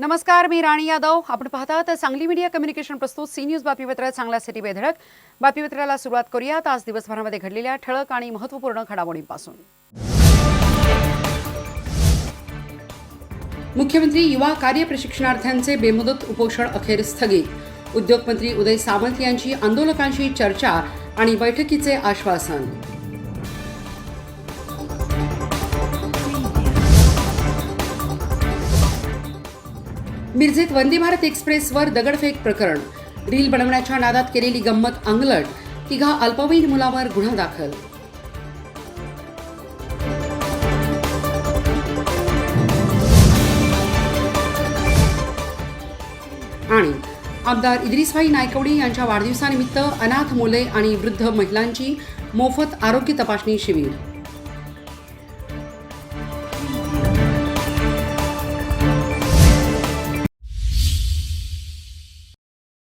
नमस्कार मी राणी यादव. आपण पाहतात सांगली मीडिया कम्युनिकेशन प्रस्तुत सी न्यूज बातमीपत्र चांगल्यासाठी बेधडक. बातमीपत्राला सुरुवात करूयात. आज दिवसभरामध्ये घडलेल्या ठळक आणि महत्त्वपूर्ण घडामोडींपासून. मुख्यमंत्री युवा कार्य प्रशिक्षणार्थ्यांचे बेमुदत उपोषण अखेर स्थगित. उद्योगमंत्री उदय सामंत यांची आंदोलकांशी चर्चा आणि बैठकीचे आश्वासन. मिरजेत वंदे भारत एक्सप्रेसवर दगडफेक प्रकरण. रील बनवण्याच्या नादात केलेली गंमत अंगलट. तिघा अल्पवयीन मुलावर गुन्हा दाखल. आणि आमदार इद्रिसभाई नायकवडी यांच्या वाढदिवसानिमित्त अनाथ मुले आणि वृद्ध महिलांची मोफत आरोग्य तपासणी शिबिर.